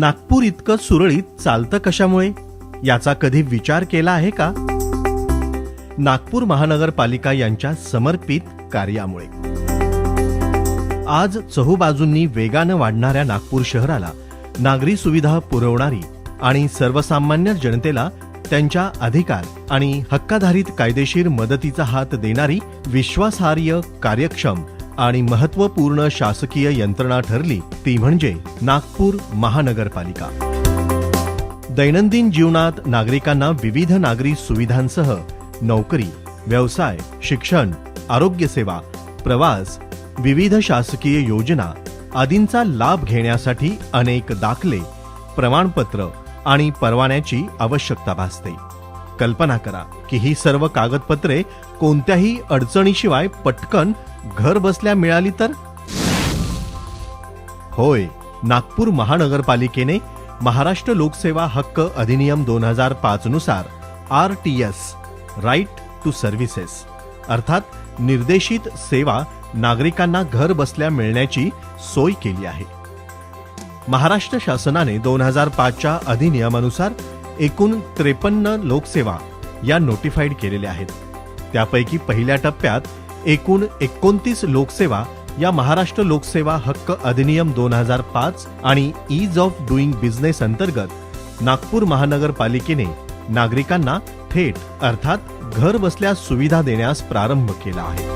नागपूर इतकं सुरळीत चालतं कशामुळे? याचा कधी विचार केला आहे का? नागपूर महानगरपालिका यांच्या समर्पित कार्यामुळे. आज चहूबाजूंनी वेगानं वाढणाऱ्या नागपूर शहराला नागरी सुविधा पुरवणारी आणि सर्वसामान्य जनतेला त्यांच्या अधिकार आणि हक्काधारित कायदेशीर मदतीचा हात देणारी विश्वासार्ह कार्यक्षम आणि महत्त्वपूर्ण शासकीय यंत्रणा ठरली ती म्हणजे नागपूर महानगरपालिका. दैनंदिन जीवनात नागरिकांना विविध नागरी सुविधांसह नोकरी व्यवसाय शिक्षण आरोग्य सेवा प्रवास विविध शासकीय योजना आदींचा लाभ घेण्यासाठी अनेक दाखले प्रमाणपत्र आणि परवान्याची आवश्यकता भासते. कल्पना करा की ही सर्व कागदपत्रे कोणत्याही अडचणीशिवाय पटकन घर बसल्या मिळाली तर? होय नागपूर महानगरपालिकेने महाराष्ट्र लोकसेवा हक्क अधिनियम दोन हजार पाच नुसार R T S right to services अर्थात निर्देशित सेवा नागरिकांना घर बसल्या मिळण्याची सोय केली आहे. महाराष्ट्र शासनाने दोन हजार पाचच्या अधिनियमानुसार एकूण त्रेपन्न लोकसेवा या नोटिफाईड केलेल्या आहेत. त्यापैकी पहिल्या टप्प्यात एकूण एकोणतीस लोकसेवा या महाराष्ट्र लोकसेवा हक्क अधिनियम दोन हजार पाच आणि ईज ऑफ डुईंग बिझनेस अंतर्गत नागपूर महानगरपालिकेने नागरिकांना थेट अर्थात घर बसल्या सुविधा देण्यास प्रारंभ केला आहे.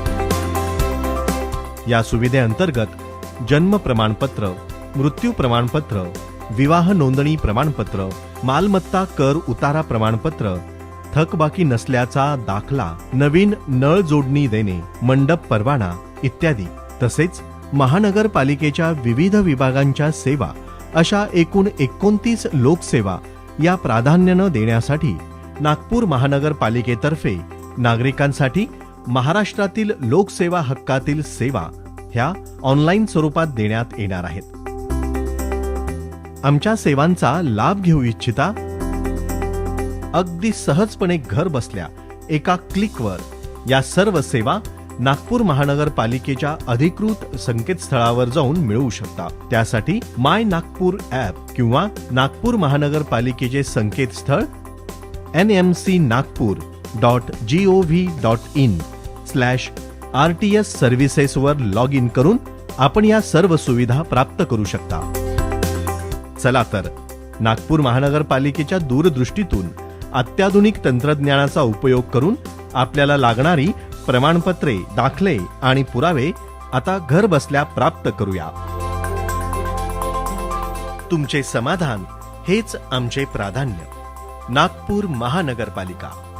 या सुविधेअंतर्गत जन्म प्रमाणपत्र मृत्यू प्रमाणपत्र विवाह नोंदणी प्रमाणपत्र मालमत्ता कर उतारा प्रमाणपत्र थकबाकी नसल्याचा दाखला नवीन नळ जोडणी देणे मंडप परवाना इत्यादी. तसेच महानगरपालिकेच्या विविध विभागांच्या सेवा अशा एकूण एकोणतीस लोकसेवा या प्राधान्यानं देण्यासाठी नागपूर महानगरपालिकेतर्फे नागरिकांसाठी महाराष्ट्रातील लोकसेवा हक्कातील सेवा ह्या ऑनलाईन स्वरूपात देण्यात येणार आहेत. आमच्या सेवांचा लाभ घेऊ इच्छिता? अगदी सहजपणे घर बसल्या एका क्लिकवर या सर्व सेवा नागपूर महानगरपालिकेच्या अधिकृत संकेतस्थळावर जाऊन मिळवू शकता. त्यासाठी माय नागपूर ॲप किंवा नागपूर महानगरपालिकेचे संकेतस्थळ N M C Nagpur dot G O V dot in slash R T S सर्व्हिसेसवर log in करून आपण या सर्व सुविधा प्राप्त करू शकता. चला तर. नागपूर महानगरपालिकेच्या दूरदृष्टीतून अत्याधुनिक तंत्रज्ञानाचा उपयोग करून आपल्याला लागणारी प्रमाणपत्रे दाखले आणि पुरावे आता घर बसल्या प्राप्त करूया. तुमचे समाधान हेच आमचे प्राधान्य. नागपूर महानगरपालिका.